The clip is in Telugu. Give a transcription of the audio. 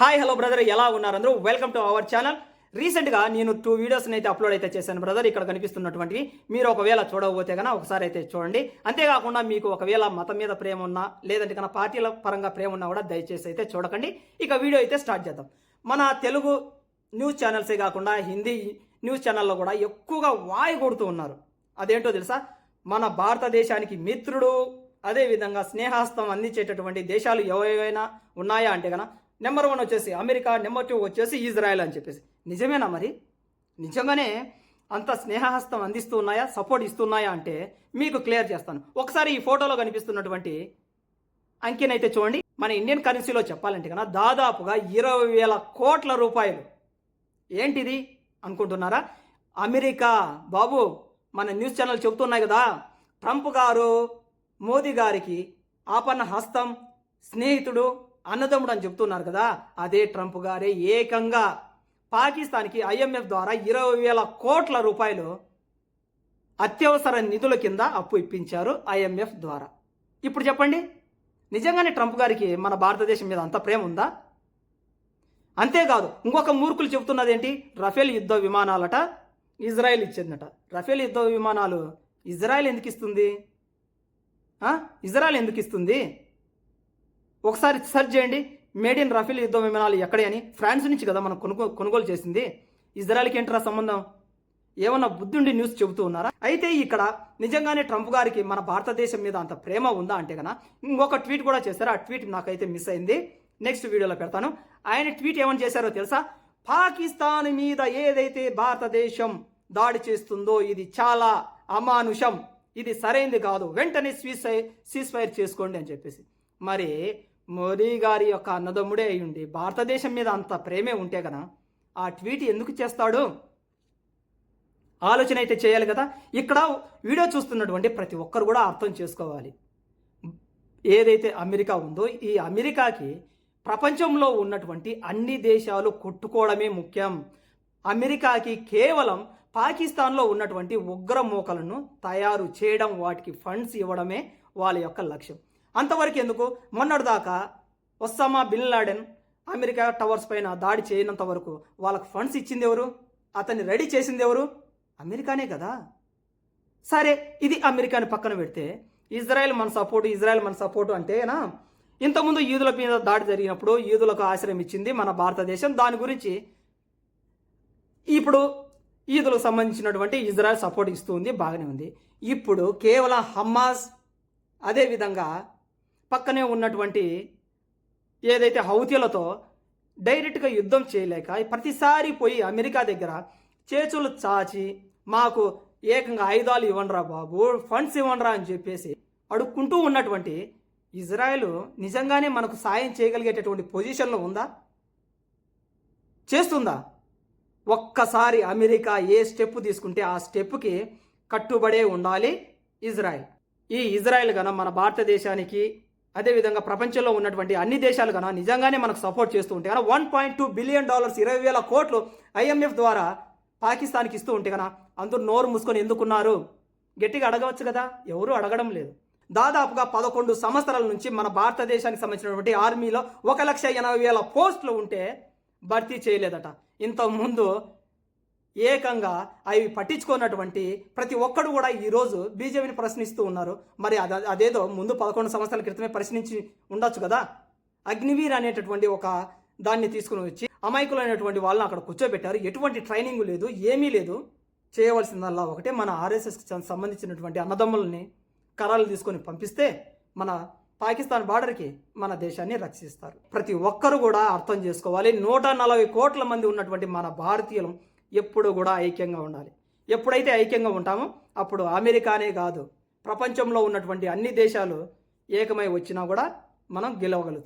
హాయ్ హలో బ్రదర్ ఎలా ఉన్నారు అందరూ? వెల్కమ్ టు అవర్ ఛానల్ రీసెంట్గా నేను టూ వీడియోస్ని అయితే అప్లోడ్ అయితే చేశాను బ్రదర్ ఇక్కడ కనిపిస్తున్నటువంటివి. మీరు ఒకవేళ చూడకపోతే కన్నా ఒకసారి అయితే చూడండి. అంతేకాకుండా మీకు ఒకవేళ మతం మీద ప్రేమ ఉన్నా లేదంటే కన్నా పార్టీల పరంగా ప్రేమ ఉన్నా కూడా దయచేసి అయితే చూడకండి. ఇక వీడియో అయితే స్టార్ట్ చేద్దాం. మన తెలుగు న్యూస్ ఛానల్సే కాకుండా హిందీ న్యూస్ ఛానల్లో కూడా ఎక్కువగా వాయి కొడుతూ ఉన్నారు. అదేంటో తెలుసా? మన భారతదేశానికి మిత్రుడు అదేవిధంగా స్నేహాస్తం అందించేటటువంటి దేశాలు ఏవైనా ఉన్నాయా అంటే కనుక నెంబర్ వన్ వచ్చేసి అమెరికా నెంబర్ టూ వచ్చేసి ఇజ్రాయెల్ అని చెప్పేసి. నిజమేనా మరి? నిజంగానే అంత స్నేహహస్తం అందిస్తూ ఉన్నాయా? సపోర్ట్ ఇస్తున్నాయా అంటే మీకు క్లియర్ చేస్తాను. ఒకసారి ఈ ఫోటోలో కనిపిస్తున్నటువంటి అంకెనైతే చూడండి. మన ఇండియన్ కరెన్సీలో చెప్పాలంటే కన్నా దాదాపుగా ఇరవై వేల కోట్ల రూపాయలు. ఏంటిది అనుకుంటున్నారా? అమెరికా బాబు మన న్యూస్ ఛానల్ చెబుతున్నాయి కదా. ట్రంప్ గారు మోదీ గారికి ఆపన్న హస్తం స్నేహితుడు అన్నదమ్ముడు అని చెప్తున్నారు కదా అదే ట్రంప్ గారే ఏకంగా పాకిస్తాన్కి ఐఎంఎఫ్ ద్వారా ఇరవై వేల కోట్ల రూపాయలు అత్యవసర నిధుల కింద అప్పు ఇప్పించారు ఐఎంఎఫ్ ద్వారా. ఇప్పుడు చెప్పండి నిజంగానే ట్రంప్ గారికి మన భారతదేశం మీద అంత ప్రేమ ఉందా? అంతేకాదు ఇంకొక మూర్ఖులు చెబుతున్నది ఏంటి రఫేల్ యుద్ధ విమానాలట ఇజ్రాయెల్ ఇచ్చిందట. రఫేల్ యుద్ధ విమానాలు ఇజ్రాయెల్ ఎందుకు ఇస్తుంది? ఇజ్రాయెల్ ఎందుకు ఇస్తుంది? ఒకసారి సెర్చ్ చేయండి. మేడ్ ఇన్ రఫేల్ యుద్ధ విమానాలు ఎక్కడే అని. ఫ్రాన్స్ నుంచి కదా మనం కొనుగో కొనుగోలు చేసింది. ఇజ్రాయల్కి ఏంటరా సంబంధం? ఏమన్నా బుద్ధుండి న్యూస్ చెబుతూ ఉన్నారా? అయితే ఇక్కడ నిజంగానే ట్రంప్ గారికి మన భారతదేశం మీద అంత ప్రేమ ఉందా అంటే కన్నా ఇంకొక ట్వీట్ కూడా చేశారు. ఆ ట్వీట్ నాకైతే మిస్ అయింది. నెక్స్ట్ వీడియోలో పెడతాను. ఆయన ట్వీట్ ఏమని చేశారో తెలుసా? పాకిస్తాన్ మీద ఏదైతే భారతదేశం దాడి చేస్తుందో ఇది చాలా అమానుషం. ఇది సరైంది కాదు. వెంటనే స్వీస్ సీజ్ ఫైర్ చేసుకోండి అని చెప్పేసి. మరి మోదీ గారి యొక్క అన్నదమ్ముడే అయ్యుండి భారతదేశం మీద అంత ప్రేమే ఉంటే కదా ఆ ట్వీట్ ఎందుకు చేస్తాడు? ఆలోచన అయితే చేయాలి కదా. ఇక్కడ వీడియో చూస్తున్నటువంటి ప్రతి ఒక్కరు కూడా అర్థం చేసుకోవాలి. ఏదైతే అమెరికా ఉందో ఈ అమెరికాకి ప్రపంచంలో ఉన్నటువంటి అన్ని దేశాలు కొట్టుకోవడమే ముఖ్యం. అమెరికాకి కేవలం పాకిస్తాన్లో ఉన్నటువంటి ఉగ్ర మూకలను తయారు చేయడం వాటికి ఫండ్స్ ఇవ్వడమే వాళ్ళ యొక్క లక్ష్యం. అంతవరకు ఎందుకు? మొన్నటిదాకా Osama bin Laden America towers పైన దాడి చేయనంత వరకు వాళ్ళకు ఫండ్స్ ఇచ్చింది ఎవరు? అతన్ని రెడీ చేసింది ఎవరు? అమెరికానే కదా. సరే ఇది అమెరికాని పక్కన పెడితే ఇజ్రాయెల్ మన సపోర్టు ఇజ్రాయెల్ మన సపోర్టు అంటేనా? ఇంతకుముందు ఈదుల మీద దాడి జరిగినప్పుడు ఈదులకు ఆశ్రయం ఇచ్చింది మన భారతదేశం. దాని గురించి ఇప్పుడు ఈదులకు సంబంధించినటువంటి ఇజ్రాయెల్ సపోర్ట్ ఇస్తుంది బాగానే ఉంది. ఇప్పుడు కేవలం హమ్మాస్ అదేవిధంగా పక్కనే ఉన్నటువంటి ఏదైతే హౌతీలతో డైరెక్ట్గా యుద్ధం చేయలేక ప్రతిసారి పోయి అమెరికా దగ్గర చేతులు చాచి మాకు ఏకంగా ఆయుధాలు ఇవ్వండిరా బాబు ఫండ్స్ ఇవ్వండిరా అని చెప్పేసి అడుక్కుంటూ ఉన్నటువంటి ఇజ్రాయెల్ నిజంగానే మనకు సాయం చేయగలిగేటటువంటి పొజిషన్లో ఉందా? చేస్తుందా? ఒక్కసారి అమెరికా ఏ స్టెప్ తీసుకుంటే ఆ స్టెప్కి కట్టుబడే ఉండాలి ఇజ్రాయెల్. ఈ ఇజ్రాయెల్ కనుక మన భారతదేశానికి అదేవిధంగా ప్రపంచంలో ఉన్నటువంటి అన్ని దేశాలు కన్నా నిజంగానే మనకు సపోర్ట్ చేస్తూ ఉంటే కన్నా one point two billion dollars ఇరవై వేల కోట్లు ఐఎంఎఫ్ ద్వారా పాకిస్తాన్కి ఇస్తూ ఉంటే కన్నా అందరూ నోరు మూసుకొని ఎందుకున్నారు? గట్టిగా అడగవచ్చు కదా? ఎవరూ అడగడం లేదు. దాదాపుగా పదకొండు సంవత్సరాల నుంచి మన భారతదేశానికి సంబంధించినటువంటి ఆర్మీలో ఒక లక్ష ఎనభై వేల పోస్టులు ఉంటే భర్తీ చేయలేదట. ఇంతకుముందు ఏకంగా అవి పట్టించుకున్నటువంటి ప్రతి ఒక్కడు కూడా ఈరోజు బీజేపీని ప్రశ్నిస్తూ ఉన్నారు. మరి అద అదేదో ముందు పదకొండు సంవత్సరాల క్రితమే ప్రశ్నించి ఉండొచ్చు కదా? అగ్నివీర్ అనేటటువంటి ఒక దాన్ని తీసుకుని వచ్చి అమాయకులైనటువంటి వాళ్ళని అక్కడ కూర్చోబెట్టారు. ఎటువంటి ట్రైనింగ్ లేదు ఏమీ లేదు. చేయవలసిందల్లా ఒకటే మన ఆర్ఎస్ఎస్కి సంబంధించినటువంటి అన్నదమ్ములని కరాలు తీసుకొని పంపిస్తే మన పాకిస్తాన్ బార్డర్కి మన దేశాన్ని రక్షిస్తారు. ప్రతి ఒక్కరు కూడా అర్థం చేసుకోవాలి. నూట నలభై కోట్ల మంది ఉన్నటువంటి మన భారతీయులం ఎప్పుడు కూడా ఐక్యంగా ఉండాలి. ఎప్పుడైతే ఐక్యంగా ఉంటామో అప్పుడు అమెరికానే కాదు ప్రపంచంలో ఉన్నటువంటి అన్ని దేశాలు ఏకమై వచ్చినా కూడా మనం గెలవగలుగుతాం.